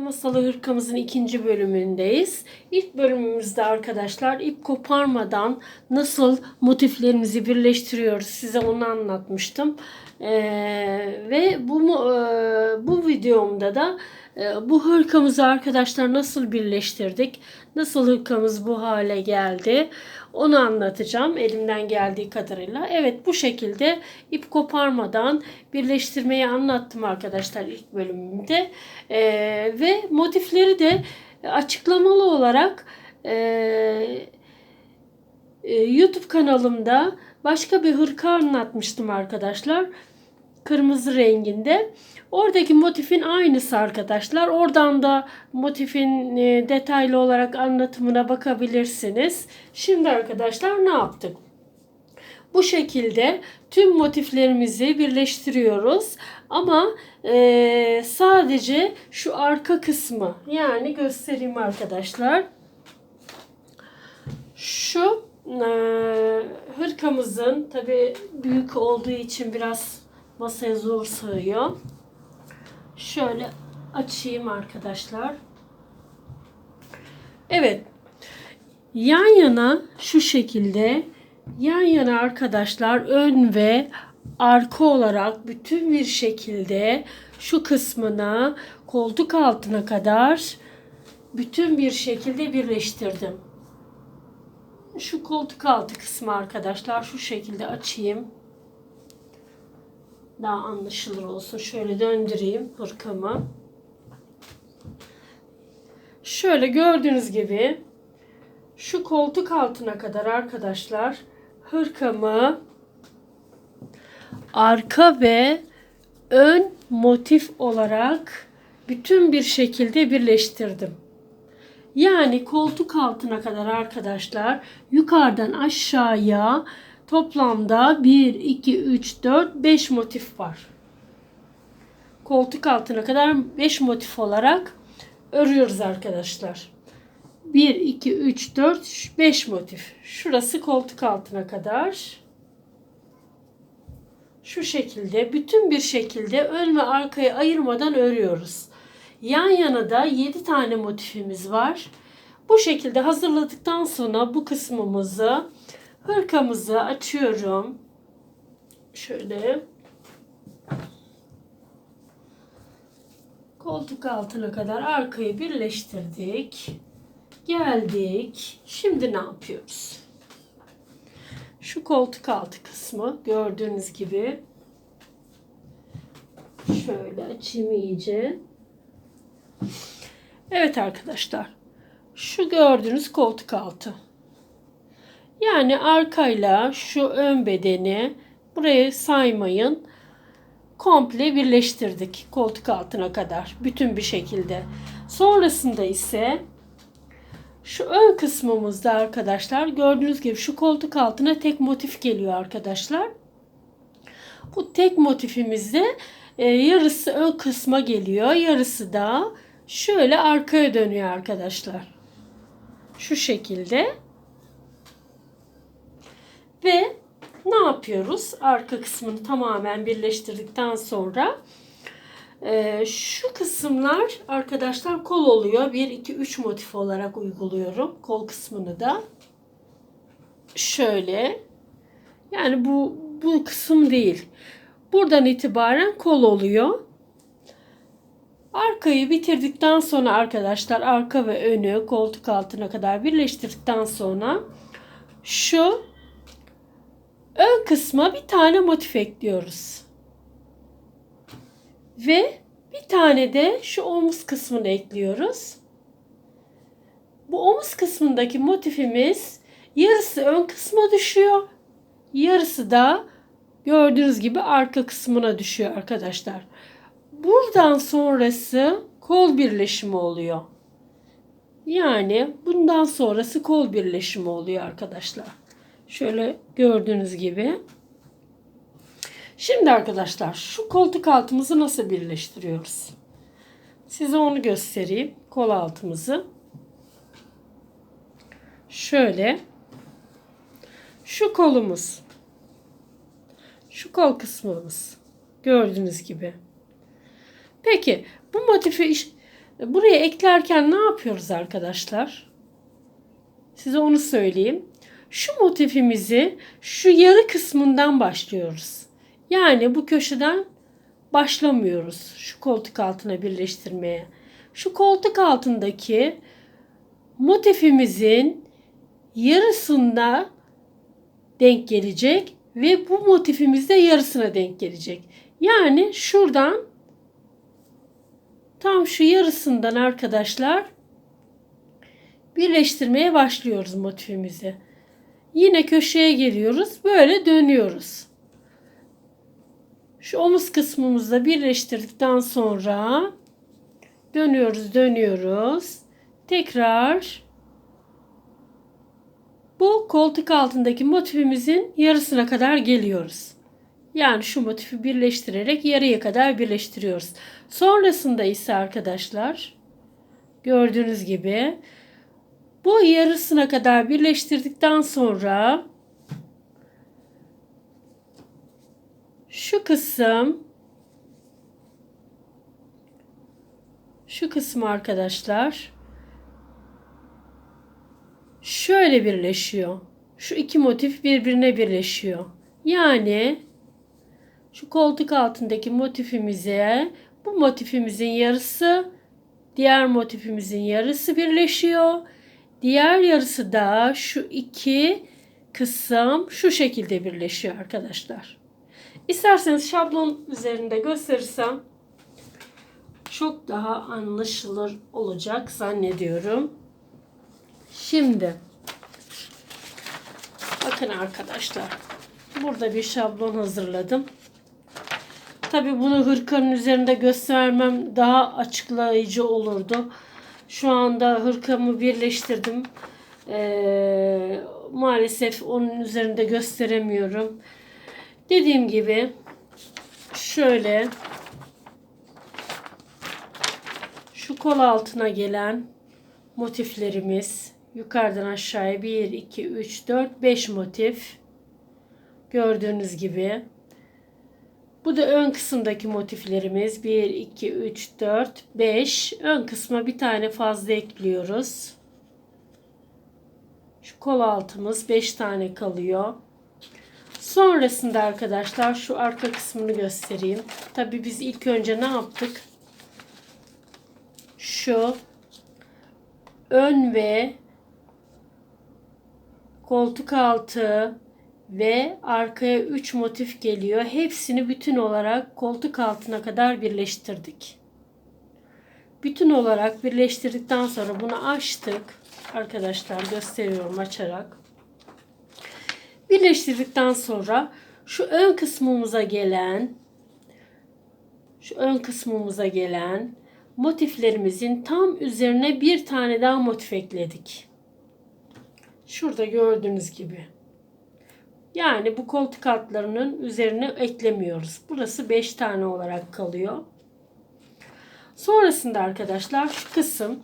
Masalı hırkamızın ikinci bölümündeyiz. İlk bölümümüzde arkadaşlar ip koparmadan nasıl motiflerimizi birleştiriyoruz size onu anlatmıştım. Ee, ve bu e, bu videomda da e, bu hırkamızı arkadaşlar nasıl birleştirdik, nasıl hırkamız bu hale geldi onu anlatacağım elimden geldiği kadarıyla. Evet bu şekilde ip koparmadan birleştirmeyi anlattım arkadaşlar ilk bölümümde. Ee, ve motifleri de açıklamalı olarak e, e, YouTube kanalımda başka bir hırka anlatmıştım arkadaşlar. Kırmızı renginde. Oradaki motifin aynısı arkadaşlar. Oradan da motifin e, detaylı olarak anlatımına bakabilirsiniz. Şimdi arkadaşlar ne yaptık? Bu şekilde tüm motiflerimizi birleştiriyoruz. Ama e, sadece şu arka kısmı yani göstereyim arkadaşlar. Şu e, hırkamızın tabi büyük olduğu için biraz masaya zor sığıyor. Şöyle açayım arkadaşlar. Evet. Yan yana şu şekilde yan yana arkadaşlar ön ve arka olarak bütün bir şekilde şu kısmına koltuk altına kadar bütün bir şekilde birleştirdim. Şu koltuk altı kısmı arkadaşlar şu şekilde açayım. Daha anlaşılır olsun. Şöyle döndüreyim hırkamı. Şöyle gördüğünüz gibi şu koltuk altına kadar arkadaşlar hırkamı arka ve ön motif olarak bütün bir şekilde birleştirdim. Yani koltuk altına kadar arkadaşlar yukarıdan aşağıya toplamda 1, 2, 3, 4, 5 motif var. Koltuk altına kadar 5 motif olarak örüyoruz arkadaşlar. 1, 2, 3, 4, 5 motif. Şurası koltuk altına kadar. Şu şekilde bütün bir şekilde ön ve arkayı ayırmadan örüyoruz. Yan yana da 7 tane motifimiz var. Bu şekilde hazırladıktan sonra bu kısmımızı hırkamızı açıyorum. Şöyle koltuk altına kadar arkayı birleştirdik. Geldik. Şimdi ne yapıyoruz? Şu koltuk altı kısmı gördüğünüz gibi şöyle açayım iyice. Evet arkadaşlar. Şu gördüğünüz koltuk altı. Yani arkayla şu ön bedeni buraya saymayın. Komple birleştirdik koltuk altına kadar. Bütün bir şekilde. Sonrasında ise şu ön kısmımızda arkadaşlar gördüğünüz gibi şu koltuk altına tek motif geliyor arkadaşlar. Bu tek motifimizde e, yarısı ön kısma geliyor. Yarısı da şöyle arkaya dönüyor arkadaşlar. Şu şekilde. Ve ne yapıyoruz? Arka kısmını tamamen birleştirdikten sonra e, şu kısımlar arkadaşlar kol oluyor. 1, 2, 3 motif olarak uyguluyorum. Kol kısmını da. Şöyle. Yani bu, bu kısım değil. Buradan itibaren kol oluyor. Arkayı bitirdikten sonra arkadaşlar arka ve önü koltuk altına kadar birleştirdikten sonra şu ön kısma bir tane motif ekliyoruz. Ve bir tane de şu omuz kısmını ekliyoruz. Bu omuz kısmındaki motifimiz yarısı ön kısma düşüyor. Yarısı da gördüğünüz gibi arka kısmına düşüyor arkadaşlar. Buradan sonrası kol birleşimi oluyor. Yani bundan sonrası kol birleşimi oluyor arkadaşlar. Şöyle gördüğünüz gibi. Şimdi arkadaşlar şu koltuk altımızı nasıl birleştiriyoruz? Size onu göstereyim. Kol altımızı. Şöyle. Şu kolumuz. Şu kol kısmımız. Gördüğünüz gibi. Peki bu motifi iş- Buraya eklerken ne yapıyoruz arkadaşlar? Size onu söyleyeyim. Şu motifimizi şu yarı kısmından başlıyoruz. Yani bu köşeden başlamıyoruz şu koltuk altına birleştirmeye. Şu koltuk altındaki motifimizin yarısında denk gelecek ve bu motifimiz de yarısına denk gelecek. Yani şuradan tam şu yarısından arkadaşlar birleştirmeye başlıyoruz motifimizi. Yine köşeye geliyoruz. Böyle dönüyoruz. Şu omuz kısmımızda birleştirdikten sonra dönüyoruz, dönüyoruz. Tekrar bu koltuk altındaki motifimizin yarısına kadar geliyoruz. Yani şu motifi birleştirerek yarıya kadar birleştiriyoruz. Sonrasında ise arkadaşlar gördüğünüz gibi bu yarısına kadar birleştirdikten sonra şu kısım şu kısmı arkadaşlar şöyle birleşiyor. Şu iki motif birbirine birleşiyor. Yani şu koltuk altındaki motifimize bu motifimizin yarısı diğer motifimizin yarısı birleşiyor. Diğer yarısı da şu iki kısım şu şekilde birleşiyor arkadaşlar. İsterseniz şablon üzerinde gösterirsem çok daha anlaşılır olacak zannediyorum. Şimdi bakın arkadaşlar burada bir şablon hazırladım. Tabi bunu hırkanın üzerinde göstermem daha açıklayıcı olurdu. Şu anda hırkamı birleştirdim. Ee, maalesef onun üzerinde gösteremiyorum. Dediğim gibi şöyle şu kol altına gelen motiflerimiz yukarıdan aşağıya 1 2 3 4 5 motif gördüğünüz gibi bu da ön kısımdaki motiflerimiz. 1 2 3 4 5 ön kısma bir tane fazla ekliyoruz. Şu kol altımız 5 tane kalıyor. Sonrasında arkadaşlar şu arka kısmını göstereyim. Tabi biz ilk önce ne yaptık? Şu ön ve koltuk altı ve arkaya 3 motif geliyor. Hepsini bütün olarak koltuk altına kadar birleştirdik. Bütün olarak birleştirdikten sonra bunu açtık. Arkadaşlar gösteriyorum açarak. Birleştirdikten sonra şu ön kısmımıza gelen şu ön kısmımıza gelen motiflerimizin tam üzerine bir tane daha motif ekledik. Şurada gördüğünüz gibi. Yani bu koltuk altlarının üzerine eklemiyoruz. Burası 5 tane olarak kalıyor. Sonrasında arkadaşlar şu kısım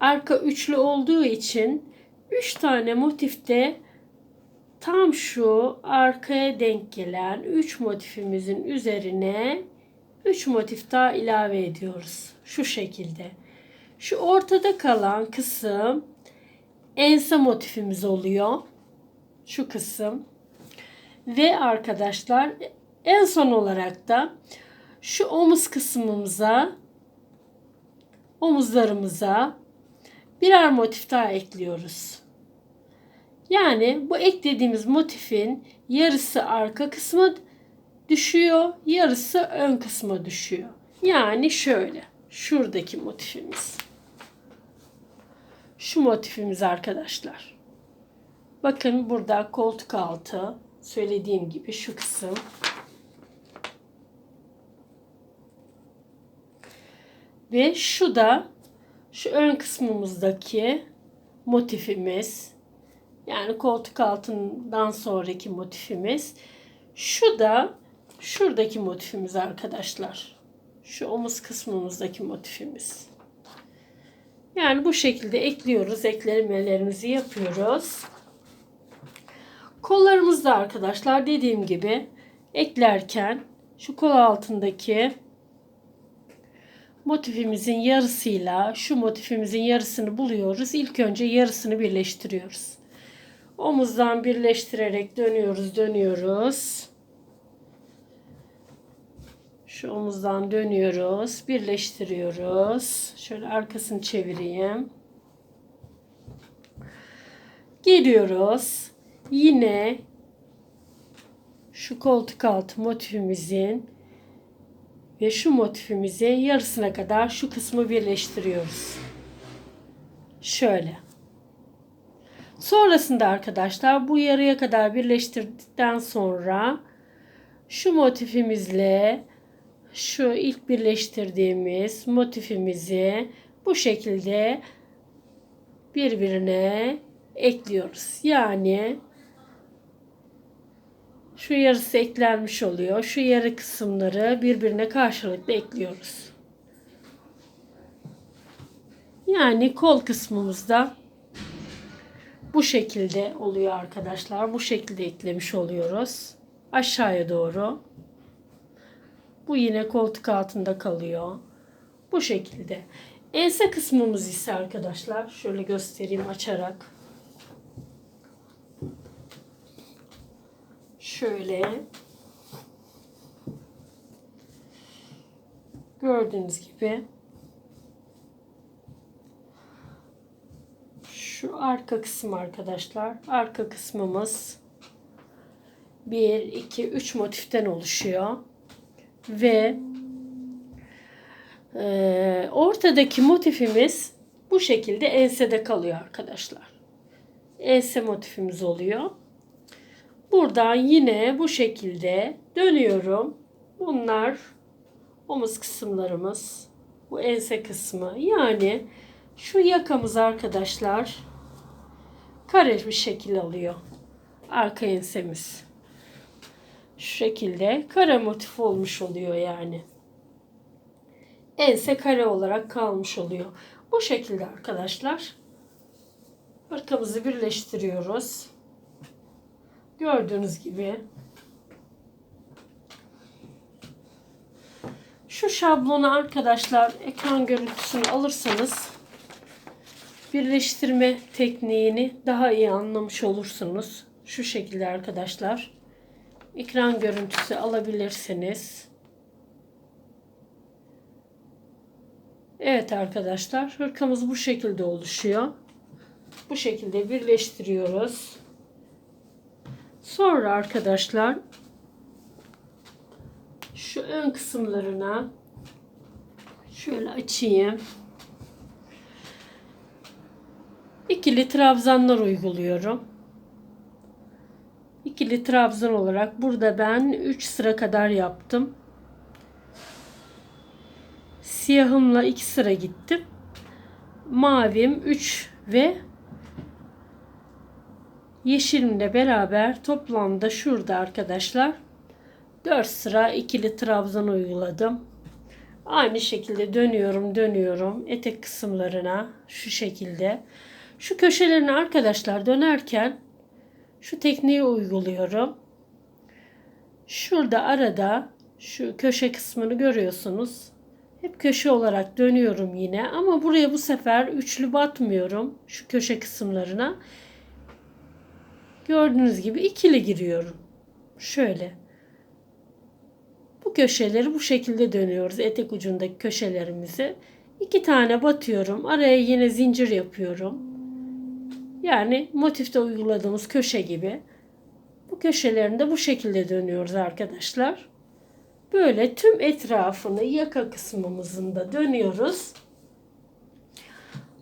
arka üçlü olduğu için 3 tane motifte tam şu arkaya denk gelen 3 motifimizin üzerine 3 motif daha ilave ediyoruz. Şu şekilde. Şu ortada kalan kısım ense motifimiz oluyor. Şu kısım. Ve arkadaşlar en son olarak da şu omuz kısmımıza omuzlarımıza birer motif daha ekliyoruz. Yani bu eklediğimiz motifin yarısı arka kısmı düşüyor, yarısı ön kısma düşüyor. Yani şöyle, şuradaki motifimiz. Şu motifimiz arkadaşlar. Bakın burada koltuk altı, söylediğim gibi şu kısım. Ve şu da şu ön kısmımızdaki motifimiz. Yani koltuk altından sonraki motifimiz. Şu da şuradaki motifimiz arkadaşlar. Şu omuz kısmımızdaki motifimiz. Yani bu şekilde ekliyoruz. Eklemelerimizi yapıyoruz. Kollarımızda arkadaşlar dediğim gibi eklerken şu kol altındaki motifimizin yarısıyla şu motifimizin yarısını buluyoruz. İlk önce yarısını birleştiriyoruz. Omuzdan birleştirerek dönüyoruz, dönüyoruz. Şu omuzdan dönüyoruz, birleştiriyoruz. Şöyle arkasını çevireyim. Geliyoruz. Yine şu koltuk altı motifimizin ve şu motifimizin yarısına kadar şu kısmı birleştiriyoruz. Şöyle. Sonrasında arkadaşlar bu yarıya kadar birleştirdikten sonra şu motifimizle şu ilk birleştirdiğimiz motifimizi bu şekilde birbirine ekliyoruz. Yani şu yarısı eklenmiş oluyor. Şu yarı kısımları birbirine karşılıklı ekliyoruz. Yani kol kısmımızda bu şekilde oluyor arkadaşlar. Bu şekilde eklemiş oluyoruz. Aşağıya doğru. Bu yine koltuk altında kalıyor. Bu şekilde. Ense kısmımız ise arkadaşlar şöyle göstereyim açarak. Şöyle. Gördüğünüz gibi şu arka kısım arkadaşlar. Arka kısmımız 1 2 3 motiften oluşuyor. Ve e, ortadaki motifimiz bu şekilde ensede kalıyor arkadaşlar. Ense motifimiz oluyor. Buradan yine bu şekilde dönüyorum. Bunlar omuz kısımlarımız. Bu ense kısmı. Yani şu yakamız arkadaşlar kare bir şekil alıyor. Arka ensemiz. Şu şekilde kare motif olmuş oluyor yani. Ense kare olarak kalmış oluyor. Bu şekilde arkadaşlar. Arkamızı birleştiriyoruz. Gördüğünüz gibi. Şu şablonu arkadaşlar ekran görüntüsünü alırsanız birleştirme tekniğini daha iyi anlamış olursunuz. Şu şekilde arkadaşlar. Ekran görüntüsü alabilirsiniz. Evet arkadaşlar hırkamız bu şekilde oluşuyor. Bu şekilde birleştiriyoruz. Sonra arkadaşlar şu ön kısımlarına şöyle açayım. İkili trabzanlar uyguluyorum. İkili trabzan olarak burada ben 3 sıra kadar yaptım. Siyahımla 2 sıra gittim. Mavim 3 ve yeşilimle beraber toplamda şurada arkadaşlar 4 sıra ikili trabzan uyguladım. Aynı şekilde dönüyorum dönüyorum etek kısımlarına şu şekilde. Şu köşelerini arkadaşlar dönerken şu tekniği uyguluyorum. Şurada arada şu köşe kısmını görüyorsunuz. Hep köşe olarak dönüyorum yine ama buraya bu sefer üçlü batmıyorum şu köşe kısımlarına. Gördüğünüz gibi ikili giriyorum. Şöyle. Bu köşeleri bu şekilde dönüyoruz. Etek ucundaki köşelerimizi. iki tane batıyorum. Araya yine zincir yapıyorum. Yani motifte uyguladığımız köşe gibi. Bu köşelerini de bu şekilde dönüyoruz arkadaşlar. Böyle tüm etrafını yaka kısmımızın da dönüyoruz.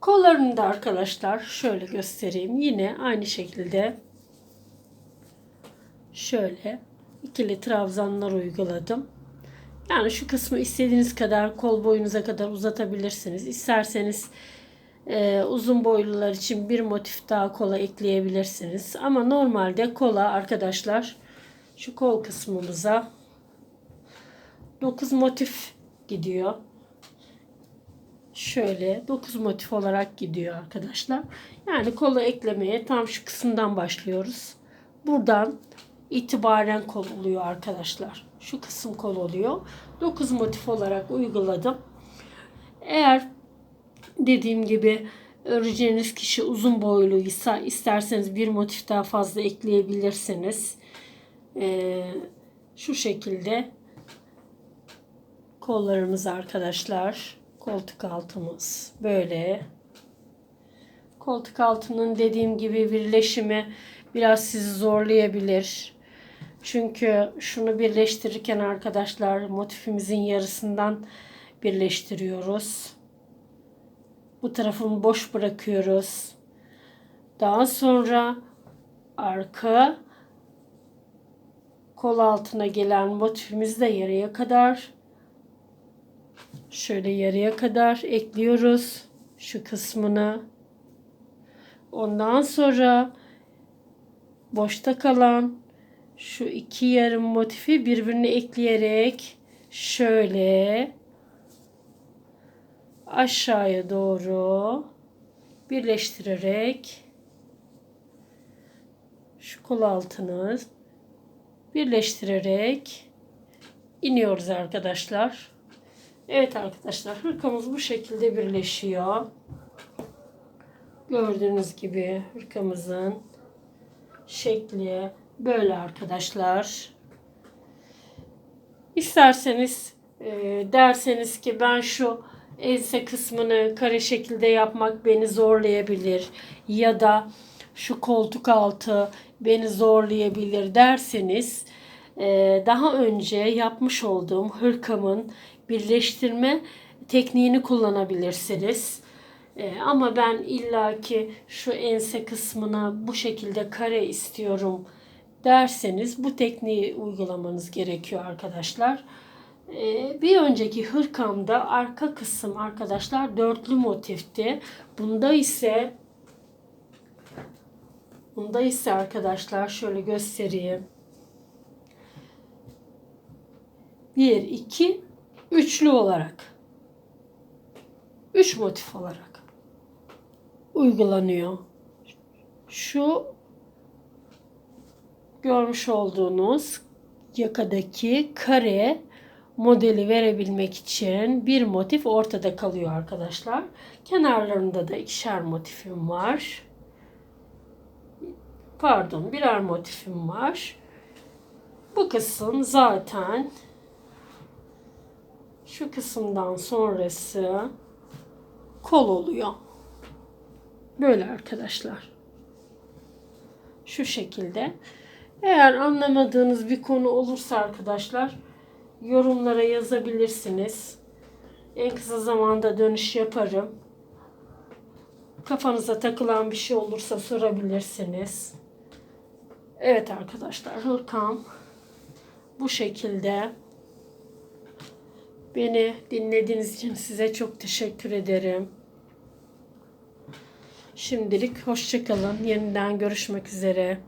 Kollarını da arkadaşlar şöyle göstereyim. Yine aynı şekilde şöyle ikili trabzanlar uyguladım. Yani şu kısmı istediğiniz kadar kol boyunuza kadar uzatabilirsiniz. İsterseniz e, uzun boylular için bir motif daha kola ekleyebilirsiniz. Ama normalde kola arkadaşlar şu kol kısmımıza 9 motif gidiyor. Şöyle 9 motif olarak gidiyor arkadaşlar. Yani kola eklemeye tam şu kısımdan başlıyoruz. Buradan itibaren kol oluyor arkadaşlar. Şu kısım kol oluyor. 9 motif olarak uyguladım. Eğer dediğim gibi öreceğiniz kişi uzun boyluysa isterseniz bir motif daha fazla ekleyebilirsiniz. Ee, şu şekilde kollarımız arkadaşlar. Koltuk altımız böyle. Koltuk altının dediğim gibi birleşimi biraz sizi zorlayabilir. Çünkü şunu birleştirirken arkadaşlar motifimizin yarısından birleştiriyoruz. Bu tarafını boş bırakıyoruz. Daha sonra arka kol altına gelen motifimizi de yarıya kadar şöyle yarıya kadar ekliyoruz şu kısmını. Ondan sonra boşta kalan şu iki yarım motifi birbirine ekleyerek şöyle aşağıya doğru birleştirerek şu kol altını birleştirerek iniyoruz arkadaşlar. Evet arkadaşlar hırkamız bu şekilde birleşiyor. Gördüğünüz gibi hırkamızın şekli böyle arkadaşlar. İsterseniz e, derseniz ki ben şu ense kısmını kare şekilde yapmak beni zorlayabilir ya da şu koltuk altı beni zorlayabilir derseniz e, daha önce yapmış olduğum hırkamın birleştirme tekniğini kullanabilirsiniz. E, ama ben illaki şu ense kısmına bu şekilde kare istiyorum derseniz bu tekniği uygulamanız gerekiyor arkadaşlar. E, bir önceki hırkamda arka kısım arkadaşlar dörtlü motifti. Bunda ise bunda ise arkadaşlar şöyle göstereyim. 1 2 üçlü olarak 3 motif olarak uygulanıyor. Şu görmüş olduğunuz yakadaki kare modeli verebilmek için bir motif ortada kalıyor arkadaşlar. Kenarlarında da ikişer motifim var. Pardon birer motifim var. Bu kısım zaten şu kısımdan sonrası kol oluyor. Böyle arkadaşlar. Şu şekilde. Eğer anlamadığınız bir konu olursa arkadaşlar yorumlara yazabilirsiniz. En kısa zamanda dönüş yaparım. Kafanıza takılan bir şey olursa sorabilirsiniz. Evet arkadaşlar hırkam bu şekilde. Beni dinlediğiniz için size çok teşekkür ederim. Şimdilik hoşçakalın. Yeniden görüşmek üzere.